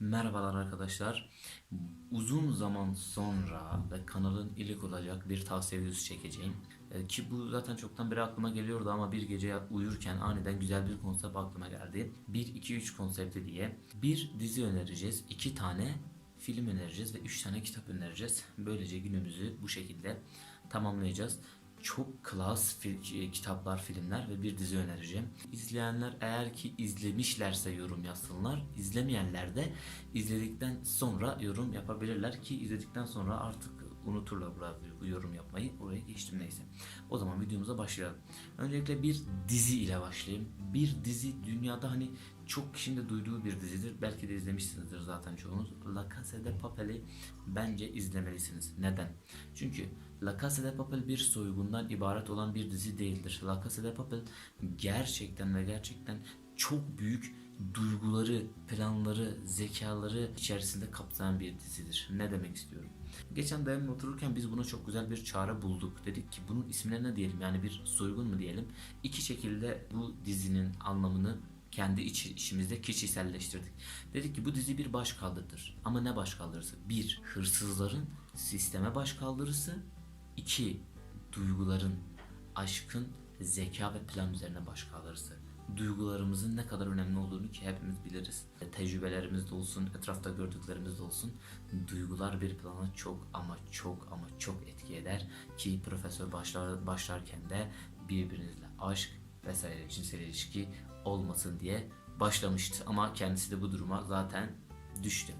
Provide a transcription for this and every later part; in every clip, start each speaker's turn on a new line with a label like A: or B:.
A: Merhabalar arkadaşlar. Uzun zaman sonra ve kanalın ilk olacak bir tavsiye videosu çekeceğim. Ee, Ki bu zaten çoktan beri aklıma geliyordu ama bir gece uyurken aniden güzel bir konsept aklıma geldi. 1-2-3 konsepti diye bir dizi önereceğiz. 2 tane film önereceğiz ve 3 tane kitap önereceğiz. Böylece günümüzü bu şekilde tamamlayacağız. Çok klas fi- kitaplar, filmler ve bir dizi önereceğim. İzleyenler eğer ki izlemişlerse yorum yazsınlar. İzlemeyenler de izledikten sonra yorum yapabilirler ki izledikten sonra artık unuturlar buraya bu yorum yapmayı. Oraya geçtim neyse. O zaman videomuza başlayalım. Öncelikle bir dizi ile başlayayım. Bir dizi dünyada hani çok kişinin de duyduğu bir dizidir. Belki de izlemişsinizdir zaten çoğunuz. La Casa de Papel'i bence izlemelisiniz. Neden? Çünkü La Casa de Papel bir soygundan ibaret olan bir dizi değildir. La Casa de Papel gerçekten ve gerçekten çok büyük duyguları, planları, zekaları içerisinde kapsayan bir dizidir. Ne demek istiyorum? Geçen dayanın otururken biz buna çok güzel bir çare bulduk. Dedik ki bunun ismine ne diyelim? Yani bir soygun mu diyelim? İki şekilde bu dizinin anlamını kendi iç, içimizde kişiselleştirdik. Dedik ki bu dizi bir başkaldırıdır. Ama ne başkaldırısı? Bir, hırsızların sisteme başkaldırısı. İki, duyguların, aşkın zeka ve plan üzerine başkaldırısı. Duygularımızın ne kadar önemli olduğunu ki hepimiz biliriz. E, Tecrübelerimiz de olsun, etrafta gördüklerimiz de olsun. Duygular bir plana çok ama çok ama çok etki eder ki profesör başlar, başlarken de birbirinizle aşk vesaire cinsel ilişki olmasın diye başlamıştı. Ama kendisi de bu duruma zaten düştü.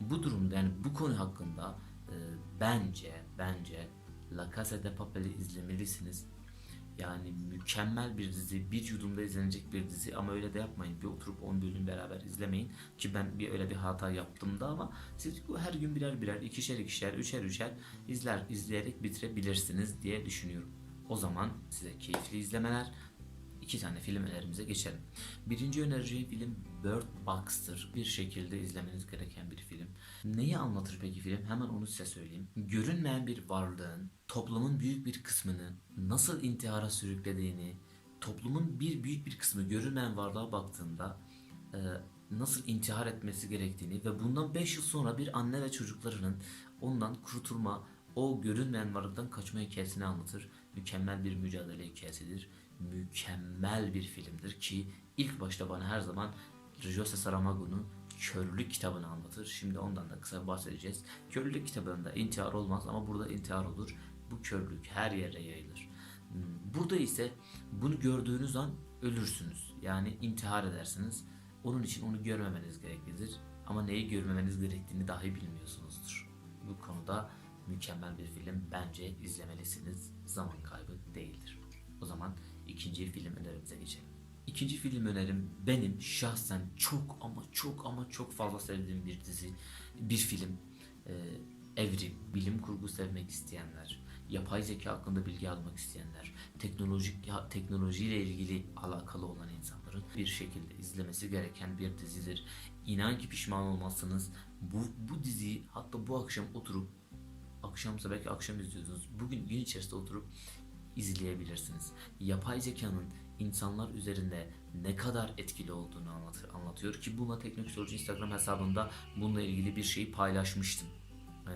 A: Bu durumda yani bu konu hakkında e, bence bence La Casa de Papel'i izlemelisiniz. Yani mükemmel bir dizi, bir yudumda izlenecek bir dizi ama öyle de yapmayın. Bir oturup 10 bölüm beraber izlemeyin. Ki ben bir öyle bir hata yaptım da ama siz her gün birer birer, ikişer ikişer, üçer üçer izler, izleyerek bitirebilirsiniz diye düşünüyorum. O zaman size keyifli izlemeler, iki tane film önerimize geçelim. Birinci önereceğim film Bird Box'tır. Bir şekilde izlemeniz gereken bir film. Neyi anlatır peki film? Hemen onu size söyleyeyim. Görünmeyen bir varlığın toplumun büyük bir kısmını nasıl intihara sürüklediğini, toplumun bir büyük bir kısmı görünmeyen varlığa baktığında e, nasıl intihar etmesi gerektiğini ve bundan 5 yıl sonra bir anne ve çocuklarının ondan kurtulma, o görünmeyen varlıktan kaçma hikayesini anlatır. Mükemmel bir mücadele hikayesidir. Mükemmel bir filmdir ki ilk başta bana her zaman Jose Saramago'nun Körlük kitabını anlatır. Şimdi ondan da kısa bahsedeceğiz. Körlük kitabında intihar olmaz ama burada intihar olur. Bu körlük her yere yayılır. Burada ise bunu gördüğünüz an ölürsünüz. Yani intihar edersiniz. Onun için onu görmemeniz gereklidir. Ama neyi görmemeniz gerektiğini dahi bilmiyorsunuzdur. Bu konuda mükemmel bir film. Bence izlemelisiniz. Zaman kaybı değildir. O zaman ikinci film önerimize geçelim. İkinci film önerim benim şahsen çok ama çok ama çok fazla sevdiğim bir dizi, bir film. Ee, Evrim, bilim kurgu sevmek isteyenler, yapay zeka hakkında bilgi almak isteyenler, teknolojik ya, teknolojiyle ilgili alakalı olan insanların bir şekilde izlemesi gereken bir dizidir. İnan ki pişman olmazsınız. Bu bu diziyi hatta bu akşam oturup akşamsa belki akşam izliyorsunuz. Bugün gün içerisinde oturup izleyebilirsiniz. Yapay zekanın insanlar üzerinde ne kadar etkili olduğunu anlatır, anlatıyor ki buna Teknoksolji Instagram hesabında bununla ilgili bir şeyi paylaşmıştım. Ee,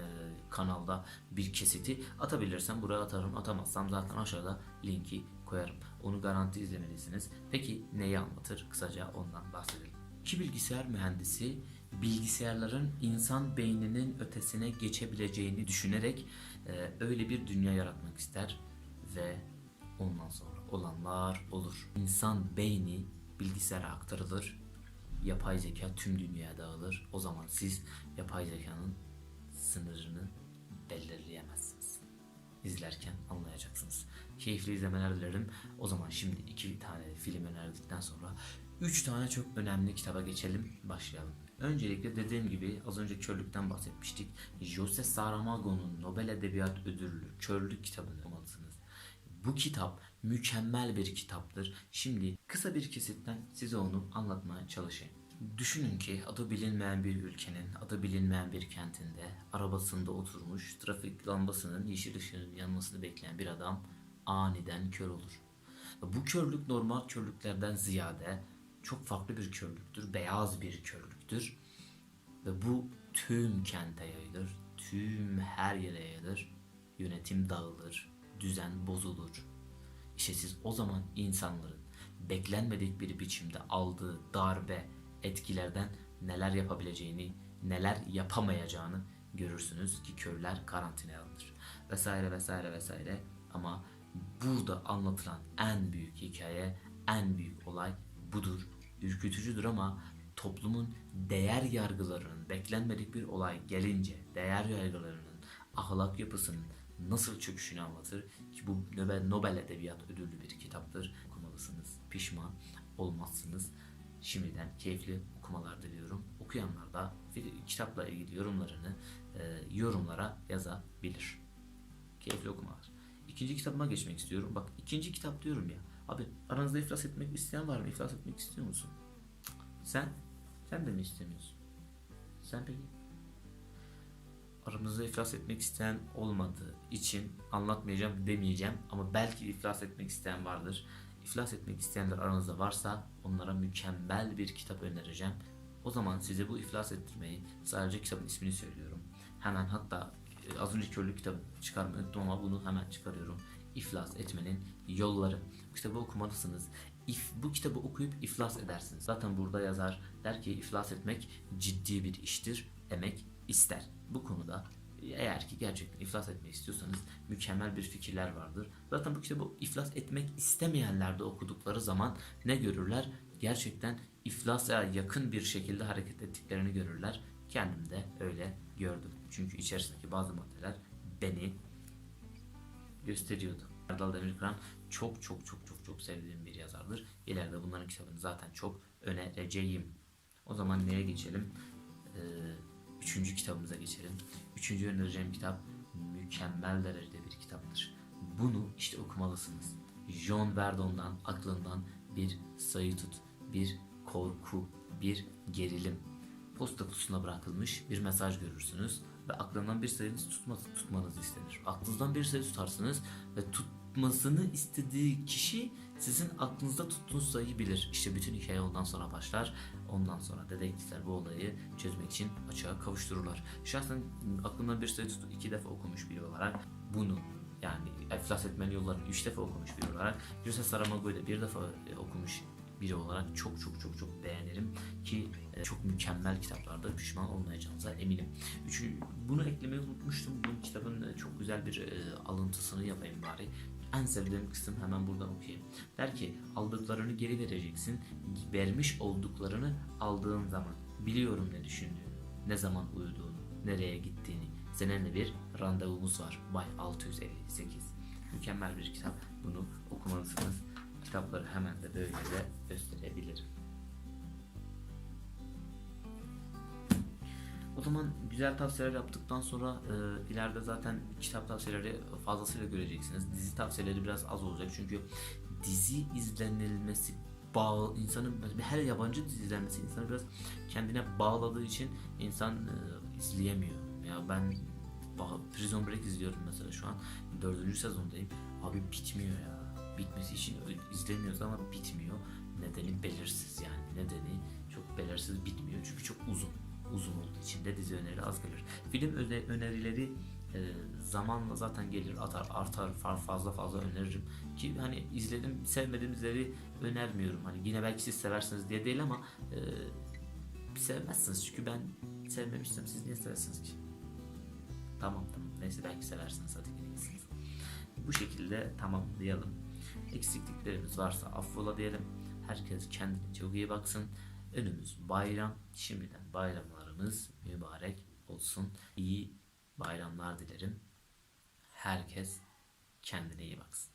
A: kanalda bir kesiti atabilirsem buraya atarım atamazsam zaten aşağıda linki koyarım. Onu garanti izlemelisiniz. Peki neyi anlatır? Kısaca ondan bahsedelim. İki bilgisayar mühendisi bilgisayarların insan beyninin ötesine geçebileceğini düşünerek e, öyle bir dünya yaratmak ister ve ondan sonra olanlar olur. İnsan beyni bilgisayara aktarılır, yapay zeka tüm dünyaya dağılır. O zaman siz yapay zekanın sınırını belirleyemezsiniz. İzlerken anlayacaksınız. Keyifli izlemeler dilerim. O zaman şimdi iki tane film önerdikten sonra üç tane çok önemli kitaba geçelim. Başlayalım. Öncelikle dediğim gibi az önce körlükten bahsetmiştik. Jose Saramago'nun Nobel Edebiyat Ödüllü Körlük kitabını okumalısınız. Bu kitap mükemmel bir kitaptır. Şimdi kısa bir kesitten size onu anlatmaya çalışayım. Düşünün ki adı bilinmeyen bir ülkenin, adı bilinmeyen bir kentinde arabasında oturmuş trafik lambasının yeşil ışığının yanmasını bekleyen bir adam aniden kör olur. Bu körlük normal körlüklerden ziyade çok farklı bir körlüktür, beyaz bir körlüktür. Ve bu tüm kente yayılır, tüm her yere yayılır. Yönetim dağılır, düzen bozulur. İşte siz o zaman insanların beklenmedik bir biçimde aldığı darbe etkilerden neler yapabileceğini, neler yapamayacağını görürsünüz ki körler karantinaya alınır. Vesaire vesaire vesaire ama burada anlatılan en büyük hikaye, en büyük olay budur. Ürkütücüdür ama toplumun değer yargılarının beklenmedik bir olay gelince değer yargılarının ahlak yapısının nasıl çöküşünü anlatır ki bu Nobel, Nobel Edebiyat Ödüllü bir kitaptır. Okumalısınız. Pişman olmazsınız. Şimdiden keyifli okumalar diliyorum. Okuyanlar da kitapla ilgili yorumlarını e, yorumlara yazabilir. Keyifli okumalar. İkinci kitabıma geçmek istiyorum. Bak ikinci kitap diyorum ya. Abi aranızda iflas etmek isteyen var mı? İflas etmek istiyor musun? Sen? Sen de mi istemiyorsun? Sen peki? Aramızda iflas etmek isteyen olmadığı için anlatmayacağım demeyeceğim ama belki iflas etmek isteyen vardır. İflas etmek isteyenler aranızda varsa onlara mükemmel bir kitap önereceğim. O zaman size bu iflas ettirmeyi sadece kitabın ismini söylüyorum. Hemen hatta e, az önce körlük kitabı çıkarmayı unuttum ama bunu hemen çıkarıyorum. İflas etmenin yolları. Bu kitabı okumalısınız. İf, bu kitabı okuyup iflas edersiniz. Zaten burada yazar der ki iflas etmek ciddi bir iştir, emek ister. Bu konuda eğer ki gerçekten iflas etmeyi istiyorsanız mükemmel bir fikirler vardır. Zaten bu kitabı iflas etmek istemeyenler de okudukları zaman ne görürler? Gerçekten iflasa yakın bir şekilde hareket ettiklerini görürler. Kendim de öyle gördüm. Çünkü içerisindeki bazı maddeler beni gösteriyordu. Erdal Demirkıran çok çok çok çok çok sevdiğim bir yazardır. İleride bunların kitabını zaten çok önereceğim. O zaman neye geçelim? Ee, üçüncü kitabımıza geçelim. Üçüncü önereceğim kitap mükemmel derecede bir kitaptır. Bunu işte okumalısınız. John Verdon'dan aklından bir sayı tut, bir korku, bir gerilim. Posta kutusuna bırakılmış bir mesaj görürsünüz ve aklından bir sayı tutması, tutmanızı istenir. Aklınızdan bir sayı tutarsınız ve tutmasını istediği kişi sizin aklınızda tuttuğunuz sayıyı bilir. İşte bütün hikaye ondan sonra başlar. Ondan sonra dedektifler bu olayı çözmek için açığa kavuştururlar. Şahsen aklımdan bir sayı tutup iki defa okumuş biri olarak bunu yani iflas etmenin yollarını üç defa okumuş biri olarak Jose Saramago'yu da bir defa e, okumuş biri olarak çok çok çok çok beğenirim ki e, çok mükemmel kitaplarda pişman olmayacağınıza eminim. Üçü, bunu eklemeyi unutmuştum. Bu kitabın e, çok güzel bir alıntısını yapayım bari. En sevdiğim kısım hemen buradan okuyayım. Der ki aldıklarını geri vereceksin. Vermiş olduklarını aldığın zaman. Biliyorum ne düşündüğünü, ne zaman uyuduğunu, nereye gittiğini. Seninle bir randevumuz var. Bay 658. Mükemmel bir kitap. Bunu okumalısınız. Kitapları hemen de böyle de gösterebilirim. O zaman güzel tavsiyeler yaptıktan sonra e, ileride zaten kitap tavsiyeleri fazlasıyla göreceksiniz. Dizi tavsiyeleri biraz az olacak çünkü dizi izlenilmesi bağ insanın her yabancı dizi izlenmesi insanı biraz kendine bağladığı için insan e, izleyemiyor. Ya ben Prison Break izliyorum mesela şu an dördüncü sezondayım. Abi bitmiyor ya. Bitmesi için izleniyoruz ama bitmiyor. Nedeni belirsiz yani. Nedeni çok belirsiz bitmiyor çünkü çok uzun uzun olduğu için de dizi önerileri az gelir. Film öne- önerileri e, zamanla zaten gelir artar artar fazla fazla öneririm. Ki hani izledim sevmediğim dizileri önermiyorum. Hani yine belki siz seversiniz diye değil ama e, sevmezsiniz. Çünkü ben sevmemiştim. Siz niye seversiniz ki? Tamam tamam. Neyse belki seversiniz. Hadi iyisiniz. Bu şekilde tamamlayalım. Eksikliklerimiz varsa affola diyelim. Herkes kendine çok iyi baksın. Önümüz bayram. Şimdiden bayramlarımız mübarek olsun. İyi bayramlar dilerim. Herkes kendine iyi baksın.